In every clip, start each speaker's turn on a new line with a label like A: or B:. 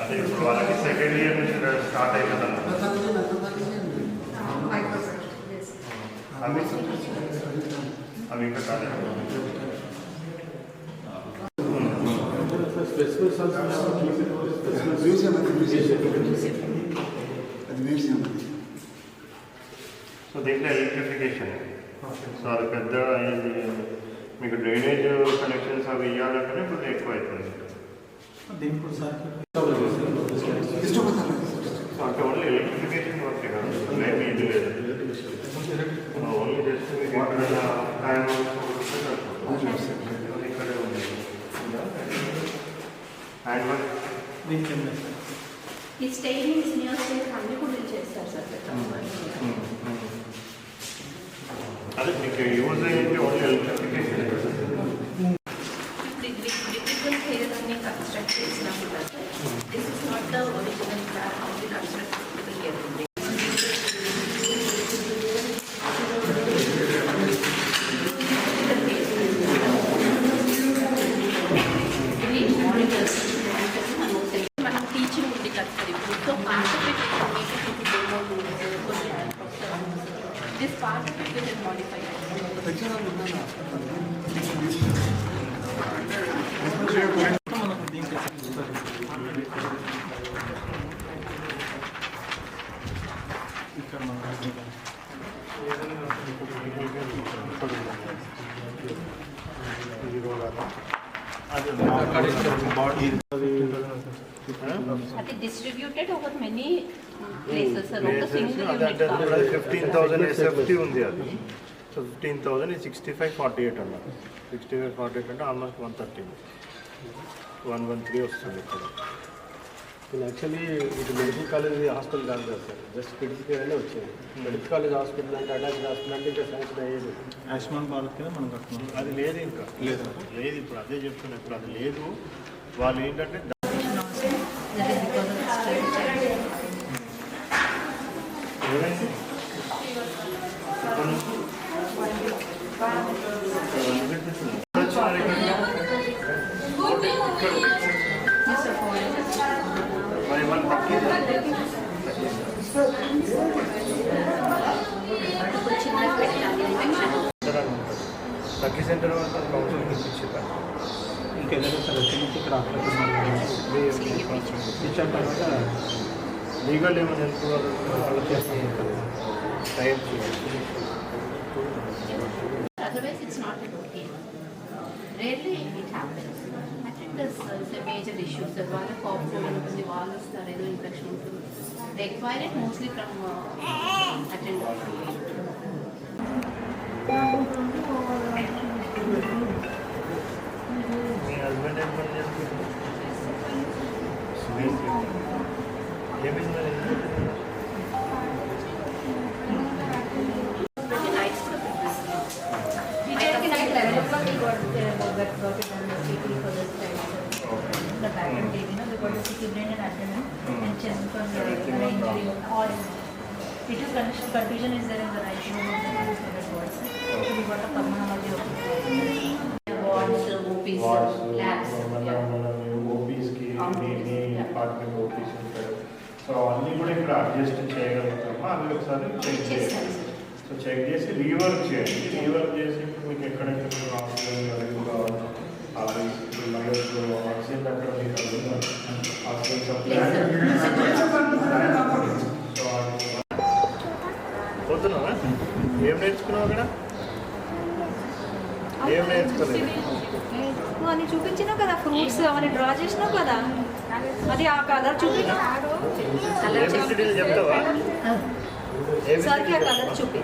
A: అదే ఇప్పుడు వాళ్ళకి సెకండ్ ఇయర్ నుంచి స్టార్ట్
B: అయిపోతుంది
A: అవి అవి ఇంకా
C: మ్యూజియం అది మ్యూజియం అది మ్యూజియం
A: సో దీంట్లో ఎలక్ట్రిఫికేషన్ సో అది పెద్ద ఇది మీకు డ్రైనేజ్ కనెక్షన్స్ అవి ఇవ్వాలంటే ఇప్పుడు ఎక్కువ అవుతుంది
D: దీనికి కూడా సార్
C: ఇష్టం కదా
A: సో అంటే ఓన్లీ ఎలక్ట్రిఫికేషన్ వర్క్ కదా ఏమి ఇది లేదు ఓన్లీ జస్ట్ మీకు ఎక్కడైనా హ్యాండ్ ఇక్కడే ఉంది హ్యాండ్ వర్క్
D: దీనికి ఏం లేదు
B: ఈ స్టేడియంస్ నియర్ స్టేట్ అన్ని కూడా చేస్తారు సార్
A: అదే మీకు యూజ్ అయ్యేది
B: only electrification this part of it will modify
D: మనకు దీనికి ఇక్కడ మన బాడీ
B: అది distributed over many places sir ఒక single unit
A: fifteen thousand SFT ఉంది అది. So fifteen thousand sixty five forty eight sixty five forty eight అంటే almost one thirty one one three వస్తుంది ఇక్కడ.
E: నేను యాక్చువల్లీ ఇది మెడికల్ కాలేజ్ హాస్పిటల్ కాదు కదా సార్ జస్ట్ కిడ్స్ వచ్చేది మెడికల్ కాలేజ్ హాస్పిటల్ అంటే అటాచ్డ్ హాస్పిటల్ అంటే ఇంకా శాంక్షన్ అయ్యేది.
D: ఆయుష్మాన్ భారత్ కింద మనం కట్టుకున్నాం
A: అది లేదు ఇంకా.
D: లేదు.
A: లేదు ఇప్పుడు అదే చెప్తున్నా. ఇప్పుడు అది లేదు. వాళ్ళు ఏంటంటే తగ్గి సెంటర్ వల్ల కౌన్సిలింగ్ ఇప్పించిందా
D: ఇంకెళ్ళలేదు సార్ వచ్చి నుంచి ఇక్కడ ఇచ్చాక తర్వాత
A: లీగల్ ఏమైనా హెల్ప్ వాళ్ళు చేస్తాను time
B: Otherwise, it's not an okay. Rarely it happens. I think this is a major issue. So, వాళ్ళ కాఫ్ ఉంటుంది వాళ్ళు వస్తారు ఏదో ఇన్ఫెక్షన్ ఉంటుంది
A: they acquire it mostly
B: from attend
F: the back and tail, you know, because the sick brain and abdomen and chest congestion, injury, all. It is confusion, confusion is there in the right lobe of the spinal cord. So we got a pulmonology of
B: wards OPs
A: wards
B: labs
A: మన మన ఓపీస్కి మీ మీ department OPs ఉంటారు so అవన్నీ కూడా ఇక్కడ adjust చేయగలుగుతామా అవి ఒకసారి check చేయాలి
B: చేస్తాను సార్
A: సో చెక్ చేసి రీవర్క్ చేయండి. రీవర్క్ చేసి ఇప్పుడు మీకు ఎక్కడెక్కడ ఆక్సిజన్ ఎక్కువ కావాలి. ఇప్పుడు ఇప్పుడు ఆక్సిజన్ అక్కడ మీకు ఆక్సిజన్ సప్లై పోతున్నావా? ఏం నేర్చుకున్నావు అక్కడ? ఏం నేర్చుకోలేదు?
F: నువ్వు అని చూపించినావు కదా ఫ్రూట్స్ అవన్నీ డ్రా చేసినావు కదా? అది ఆ కలర్ చూపి
A: చెప్తావా?
F: సార్కి ఆ కలర్ చూపి.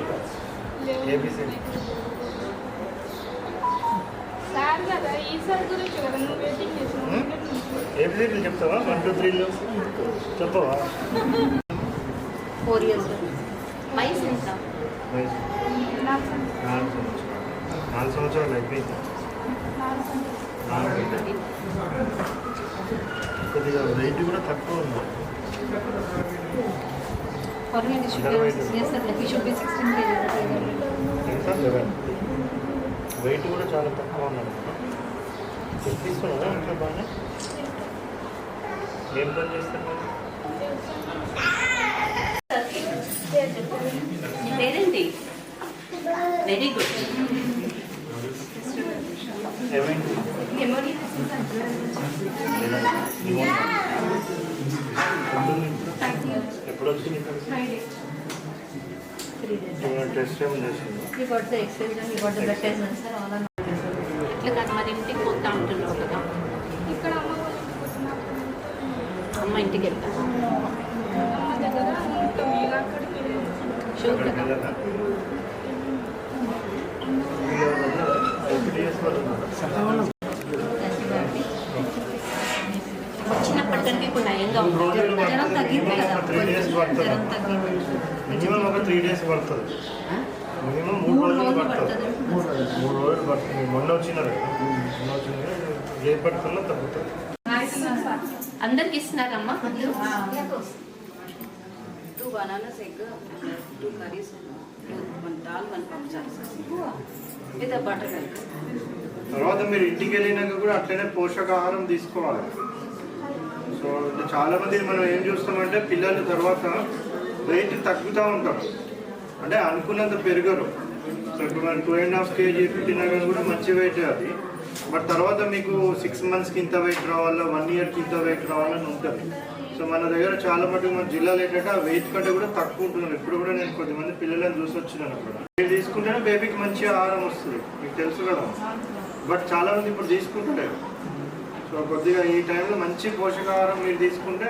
A: ఏబిసిడీలు చెప్తావా? వన్ టూ త్రీలు చెప్పవా?
B: ఫోర్ ఇయర్స్ వయసు ఎంత?
A: నాలుగు సంవత్సరాలు. నాలుగు సంవత్సరాలు. అయిపోయింది. కొద్దిగా వెయిట్ కూడా తక్కువ ఉంది.
B: Formal district lucky should be sixteen KG
A: ఇంకా లెవెన్ వెయిట్ కూడా చాలా తక్కువ ఉన్నాడు తీసుకున్నారా ఇంట్లో బాగానే ఏం పని చేస్తారు
B: నీ పేరేంటి very good excise sir all ఇట్లా కాదు మరి ఇంటికి పోతా ఉంటున్నావు కదా.
G: ఇక్కడ అమ్మ
B: ఇంటికి వెళ్తా.
G: అమ్మ దగ్గర ఉంటాం ఇక అక్కడికి వెళ్ళాం.
B: షూర్ కదా.
A: వెళ్ళదా? IPDS వాళ్ళు ఉన్నారు.
B: వచ్చినప్పటి కంటే ఇప్పుడు నయంగా ఉంది. జ్వరం తగ్గింది కదా.
A: త్రీ
B: జ్వరం తగ్గింది.
A: మినిమం ఒక త్రీ డేస్ పడుతుంది. మినిమం మూడు
B: మూడు
A: రోజులు పడుతుంది. మూడు రోజులు పడుతుంది. మొన్న వచ్చినారు. మొన్న వచ్చింది రేపటికల్లా తగ్గుతుంది
B: అందరికి ఇస్తున్నారమ్మా.
H: butter milk.
A: తర్వాత మీరు ఇంటికి వెళ్ళినాక కూడా అట్లనే పోషకాహారం తీసుకోవాలి. సో చాలా మంది మనం ఏం చూస్తామంటే పిల్లలు తర్వాత వెయిట్ తగ్గుతూ ఉంటారు అంటే అనుకున్నంత పెరగరు. సో మనం టూ అండ్ హాఫ్ కేజీ పుట్టినా కానీ కూడా మంచి వెయిట్ అది. బట్ తర్వాత మీకు సిక్స్ మంత్స్కి ఇంత వెయిట్ రావాలా వన్ ఇయర్కి ఇంత వెయిట్ రావాలని ఉంటుంది. సో మన దగ్గర చాలా మటుకు మన జిల్లాలో ఏంటంటే ఆ వెయిట్ కంటే కూడా తక్కువ ఉంటున్నారు ఇప్పుడు కూడా నేను కొద్దిమంది పిల్లలను చూసి వచ్చినాను అక్కడ. మీరు తీసుకుంటేనే బేబీకి మంచి ఆహారం వస్తుంది. మీకు తెలుసు కదా. బట్ చాలామంది ఇప్పుడు తీసుకుంటలేరు. సో కొద్దిగా ఈ టైంలో మంచి పోషకాహారం మీరు తీసుకుంటే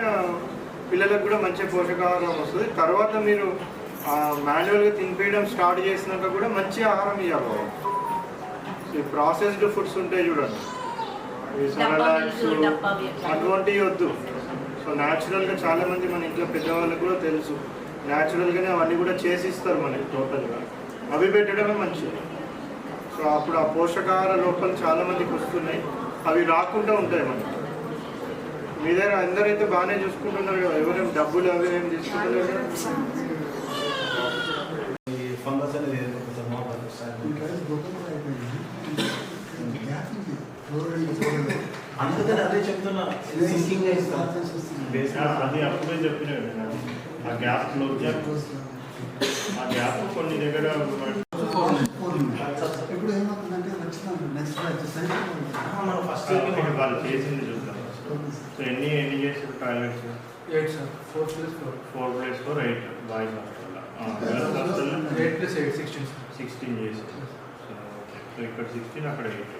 A: పిల్లలకు కూడా మంచి పోషకాహారం వస్తుంది. తర్వాత మీరు మాన్యువల్గా తినిపించడం స్టార్ట్ చేసినాక కూడా మంచి ఆహారం ఇవ్వాలి ఈ ప్రాసెస్డ్ ఫుడ్స్ ఉంటాయి చూడండి. అటువంటివి వద్దు. సో న్యాచురల్గా చాలా మంది మన ఇంట్లో పెద్దవాళ్ళకి కూడా తెలుసు. న్యాచురల్గానే అవన్నీ కూడా చేసి ఇస్తారు మనకి టోటల్గా. అవి పెట్టడమే మంచిది. సో అప్పుడు ఆ పోషకాహార లోపాలు చాలా మందికి వస్తున్నాయి. అవి రాకుండా ఉంటాయి మనకి. మీ దగ్గర అందరైతే బాగానే చూసుకుంటున్నారు కదా. ఎవరేం డబ్బులు అవి ఏం?
D: ఫంగస్ అనేది అందుకని అదే చెప్తున్నా.
A: అది అప్పుడే ఆ గ్యాప్ ఆ గ్యాప్ కొన్ని దగ్గర
C: ఇప్పుడు ఏమవుతుందంటే నెక్స్ట్
D: మనం ఫస్ట్
A: వాళ్ళు చేసింది చూద్దాం. సో ఎన్ని ఎన్ని చేసారు toilets
I: eight sir four plus four
A: four place four eight boys హాస్టల్లో
I: eight plus eight sixteen sir
A: sixteen చేసారు సో ఓకే సో ఇక్కడ సిక్స్టీన్ అక్కడ ఎయిట్